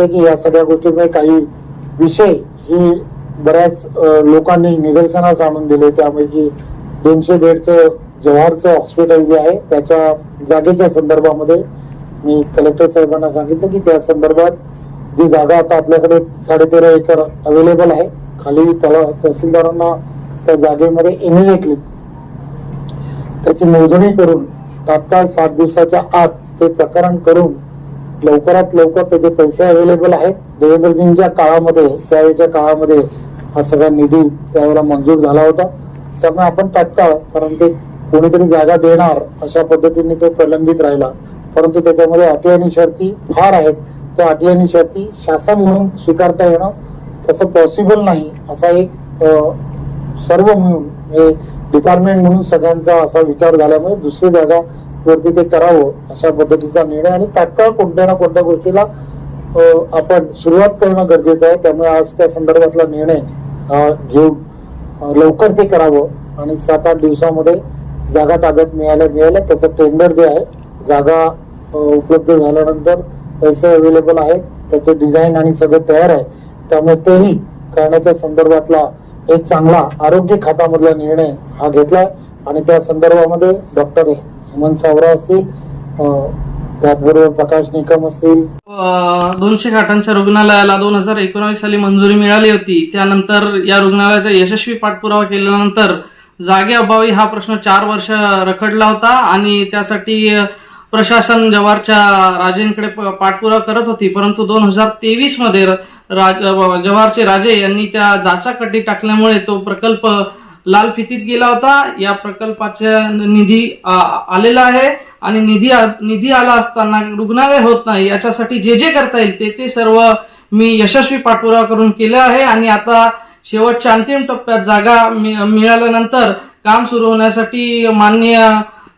आहे की या सगळ्या गोष्टीमुळे काही विषय ही बऱ्याच लोकांनी निदर्शनास आणून दिले. त्यापैकी दोनशे बेडचं जव्हारचं हॉस्पिटल जे आहे त्याच्या जागेच्या संदर्भामध्ये मी कलेक्टर साहेबांना सांगितलं की त्या संदर्भात जी जागा आता आपल्याकडे साडेतेरा एकर अवेलेबल आहे खाली तळा तहसीलदारांना त्या जागेमध्ये इमिडिएटली त्याची मोजणी करून तात्काळ सात दिवसाच्या आत ते प्रकरण करून लवकरात लवकर त्याचे पैसे अवेलेबल आहेत देवेंद्रजींच्या काळामध्ये त्यावेळेच्या काळामध्ये हा सगळा निधी त्यावेळेला मंजूर झाला होता. त्यामुळे आपण तात्काळ कारण ते कोणीतरी जागा देणार अशा पद्धतीने तो प्रलंबित राहिला. परंतु त्याच्यामध्ये अटी आणि शर्ती फार आहेत. त्या अटी आणि शर्ती शासन म्हणून स्वीकारता येणं तसं पॉसिबल नाही असा एक सर्व म्हणून डिपार्टमेंट म्हणून सगळ्यांचा असा विचार झाल्यामुळे दुसरी जागा वरती ते करावं अशा पद्धतीचा निर्णय आणि तात्काळ कोणत्या ना कोणत्या गोष्टीला आपण सुरुवात करणं गरजेचं आहे. त्यामुळे आज त्या संदर्भातला निर्णय घेऊन लवकर ते करावं आणि सात आठ दिवसामध्ये जागा ताब्यात मिळाल्या मिळाल्या. त्याचं टेंडर जे आहे जागा उपलब्ध झाल्यानंतर पैसे अवेलेबल आहेत. त्याचे डिझाईन आणि सगळं तयार आहे. त्यामुळे तेही करण्याच्या संदर्भातला एक चांगला आरोग्य खात्यामधला निर्णय हा घेतलाय. आणि त्या संदर्भामध्ये डॉक्टर सुमन सावरा असतील त्याचबरोबर प्रकाश निकम असतील. दोनशे खाटांच्या रुग्णालयाला दोन हजार एकोणावीस साली मंजुरी मिळाली होती. त्यानंतर या रुग्णालयाचा यशस्वी पाठपुरावा केल्यानंतर जागेअभावी हा प्रश्न चार वर्ष रखडला होता आणि त्यासाठी प्रशासन जवाहरच्या राजेंकडे पाठपुरावा करत होती. परंतु दोन हजार तेवीसमध्ये जवाहरचे राजे यांनी त्या जाचाकटी टाकल्यामुळे तो प्रकल्प लाल फितीत गेला होता. या प्रकल्पाचा निधी आलेला आहे आणि निधी निधी आला असताना रुग्णालय होत नाही. याच्यासाठी जे जे करता येईल ते ते सर्व मी यशस्वी पाठपुरावा करून केले आहे. आणि आता शेवटच्या अंतिम टप्प्यात जागा मि- मिळाल्यानंतर काम सुरू होण्यासाठी माननीय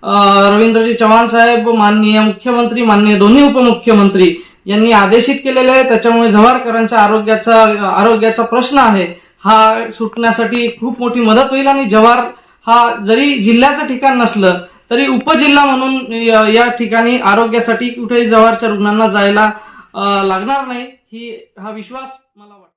रवींद्रजी चव्हाण साहेब माननीय मुख्यमंत्री माननीय दोन्ही उपमुख्यमंत्री यांनी आदेशित केलेले आहे. त्याच्यामुळे जव्हारकरांच्या आरोग्याचा आरोग्याचा प्रश्न आहे. हा सुटण्यासाठी खूप मोठी मदत होईल आणि जव्हार हा जरी जिल्ह्याचं ठिकाण नसलं तरी उपजिल्हा म्हणून या ठिकाणी आरोग्यासाठी कुठेही जव्हारच्या रुग्णांना जायला लागणार नाही. ही हा विश्वास मला वाटतो.